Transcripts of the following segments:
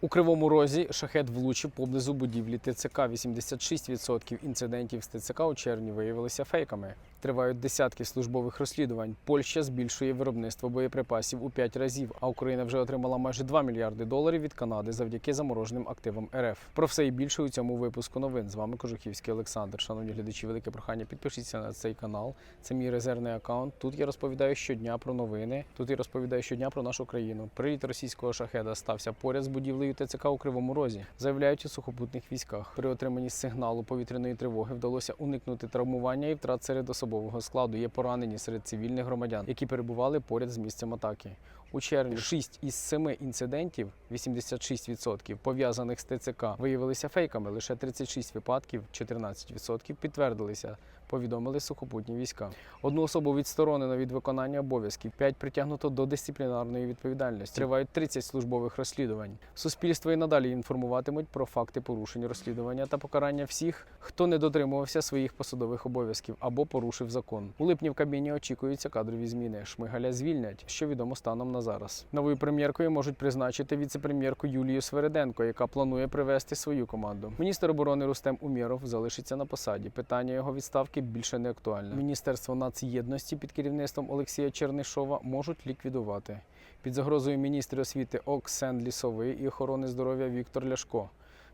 У Кривому Розі шахет влучив поблизу будівлі ТЦК. 86% інцидентів з ТЦК у червні виявилися фейками. Тривають десятки службових розслідувань. Польща збільшує виробництво боєприпасів у 5 разів, а Україна вже отримала майже 2 мільярди доларів від Канади завдяки замороженим активам РФ. Про все і більше у цьому випуску новин. З вами Кожухівський Олександр. Шановні глядачі, велике прохання. Підпишіться на цей канал. Це мій резервний аккаунт. Тут я розповідаю щодня про новини. Тут я розповідаю щодня про нашу країну. Приліт російського шахеда стався поряд з будівлею ТЦК у Кривому Розі. Заявляють у сухопутних військах. При отриманні сигналу повітряної тривоги вдалося уникнути травмування і втрат серед особового складу. Є поранені серед цивільних громадян, які перебували поряд з місцем атаки. У червні 6 із 7 інцидентів, 86% пов'язаних з ТЦК, виявилися фейками. Лише 36 випадків, 14% підтвердилися. Повідомили сухопутні війська. Одну особу відсторонено від виконання обов'язків, 5 притягнуто до дисциплінарної відповідальності. Тривають 30 службових розслідувань. Суспільство і надалі інформуватимуть про факти порушень розслідування та покарання всіх, хто не дотримувався своїх посадових обов'язків або порушив закон. У липні в кабіні очікуються кадрові зміни. Шмигаля звільнять, що відомо станом на зараз. Новою прем'єркою можуть призначити віце-прем'єрку Юлію Свереденко, яка планує привести свою команду. Міністр оборони Рустем Умєров залишиться на посаді. Питання його відставки більше не актуальне. Міністерство нацєдності під керівництвом Олексія Чернишова можуть ліквідувати. Під загрозою міністра освіти Оксен Лісовий і охорони здоров'я Віктор Ляшко.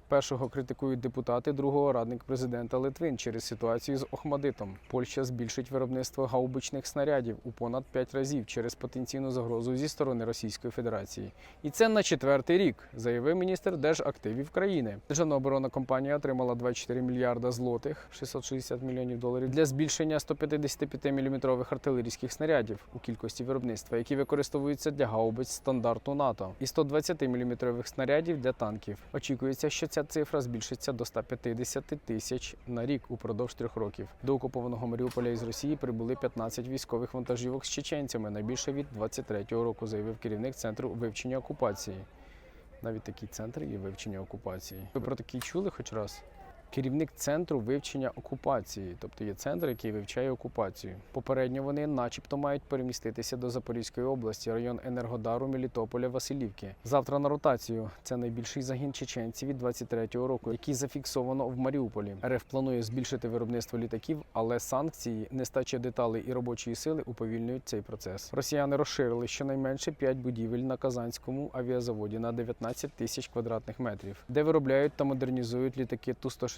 Першого критикують депутати, другого радник президента Литвин через ситуацію з Охмадитом. Польща збільшить виробництво гаубичних снарядів у понад 5 разів через потенційну загрозу зі сторони Російської Федерації. І це на четвертий рік, заявив міністр держактивів країни. Державна оборонна компанія отримала 24 мільярда злотих, 660 мільйонів доларів для збільшення 155 мм артилерійських снарядів у кількості виробництва, які використовуються для гаубиць стандарту НАТО, і 120 мм снарядів для танків. Очікується, що ця цифра збільшиться до 150 тисяч на рік упродовж трьох років. До окупованого Маріуполя із Росії прибули 15 військових вантажівок з чеченцями, найбільше від 23-го року, заявив керівник центру вивчення окупації. Навіть такий центр є вивчення окупації. Ви про такий чули хоч раз? Керівник центру вивчення окупації, тобто є центр, який вивчає окупацію. Попередньо вони, начебто, мають переміститися до Запорізької області, район Енергодару, Мелітополя, Василівки. Завтра на ротацію. Це найбільший загін чеченців від 23-го року, який зафіксовано в Маріуполі. РФ планує збільшити виробництво літаків, але санкції, нестача деталей і робочої сили уповільнюють цей процес. Росіяни розширили щонайменше 5 будівель на Казанському авіазаводі на 19 тисяч квадратних метрів, де виробляють та модернізують літаки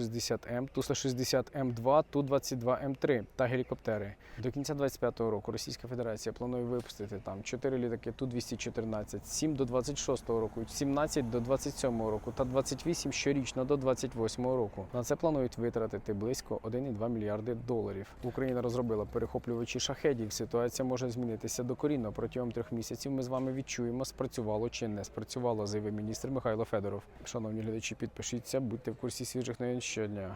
Ту-160М, Ту-160М2, Ту-22М3 та гелікоптери. До кінця 25-го року Російська Федерація планує випустити там 4 літаки Ту-214, 7 до 26-го року, 17 до 27-го року та 28 щорічно до 28-го року. На це планують витратити близько 1,2 мільярди доларів. Україна розробила перехоплювачі шахедів. Ситуація може змінитися докорінно. Протягом трьох місяців ми з вами відчуємо, спрацювало чи не спрацювало, заявив міністр Михайло Федоров. Шановні глядачі, підпишіться, будьте в курсі свіжих новин щодня.